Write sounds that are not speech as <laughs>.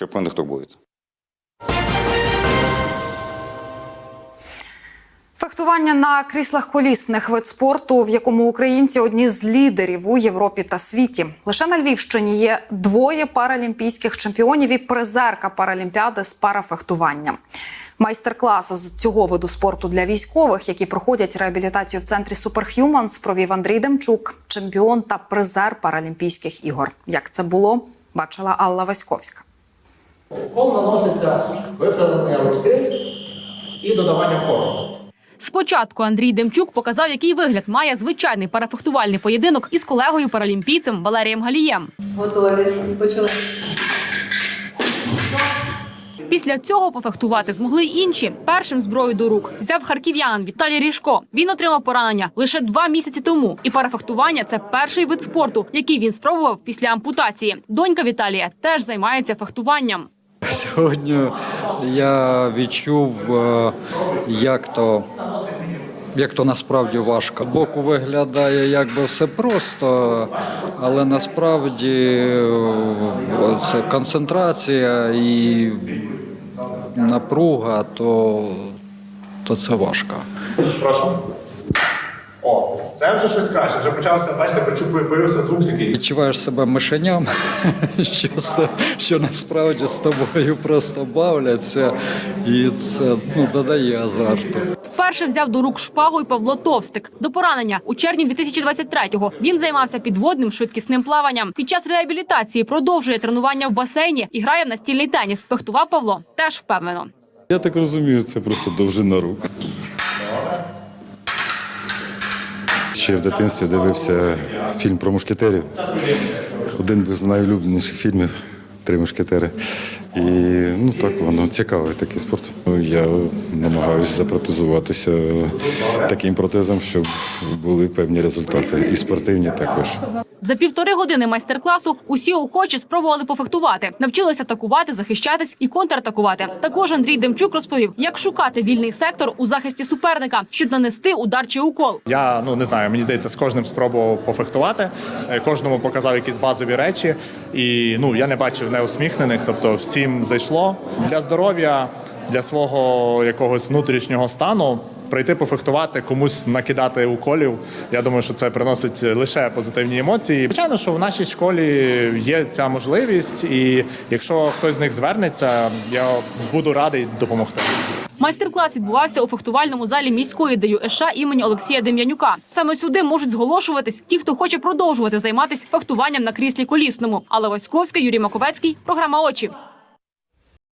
що про них турбуються. Фехтування на кріслах колісних вид спорту, в якому українці одні з лідерів у Європі та світі. Лише на Львівщині є двоє паралімпійських чемпіонів і призерка паралімпіади з парафехтування. Майстер-клас з цього виду спорту для військових, які проходять реабілітацію в центрі Superhumans, провів Андрій Демчук, чемпіон та призер Паралімпійських ігор. Як це було, бачила Алла Васьковська. Кол заноситься виправлення руки і додавання корпусу. Спочатку Андрій Демчук показав, який вигляд має звичайний парафехтувальний поєдинок із колегою паралімпійцем Валерієм Галієм. Готові. Почали. Після цього пофехтувати змогли й інші. Першим зброю до рук взяв харків'ян Віталій Ріжко. Він отримав поранення лише два місяці тому. І парафехтування це перший вид спорту, який він спробував після ампутації. Донька Віталія теж займається фехтуванням. Сьогодні я відчув, е, як то, як то насправді важко. Боку виглядає якби все просто, але насправді е, це концентрація і напруга, то, то це важко. Прошу. О, це вже щось краще. Вже почався, бачите, почув, появився звук такий. Відчуваєш себе мишеням, <laughs> що, що насправді з тобою просто бавляться, і це ну, додає азарту. Вперше взяв до рук шпагу й Павло Товстик. До поранення у червні 2023-го він займався підводним швидкісним плаванням. Під час реабілітації продовжує тренування в басейні і грає в настільний теніс. Фехтував Павло теж впевнено. Я так розумію, це просто довжина рук. Ще в дитинстві дивився фільм про мушкетерів. Один з найулюбленіших фільмів Три мушкетери. І ну так воно цікавий такий спорт. Ну, Я намагаюся запротезуватися таким протезом, щоб були певні результати. І спортивні також. За півтори години майстер-класу усі охочі спробували пофехтувати, навчилися атакувати, захищатись і контратакувати. Також Андрій Демчук розповів, як шукати вільний сектор у захисті суперника, щоб нанести удар чи укол. Я ну не знаю, мені здається, з кожним спробував пофехтувати, е, кожному показав якісь базові речі. І ну я не бачив неусміхнених, тобто всім зайшло для здоров'я, для свого якогось внутрішнього стану. Прийти пофехтувати, комусь накидати уколів. Я думаю, що це приносить лише позитивні емоції. Звичайно, що в нашій школі є ця можливість, і якщо хтось з них звернеться, я буду радий допомогти. Майстер-клас відбувався у фехтувальному залі міської ДЮСШ імені Олексія Дем'янюка. Саме сюди можуть зголошуватись ті, хто хоче продовжувати займатися фехтуванням на кріслі колісному. Алла Васьковська, Юрій Маковецький, програма очі.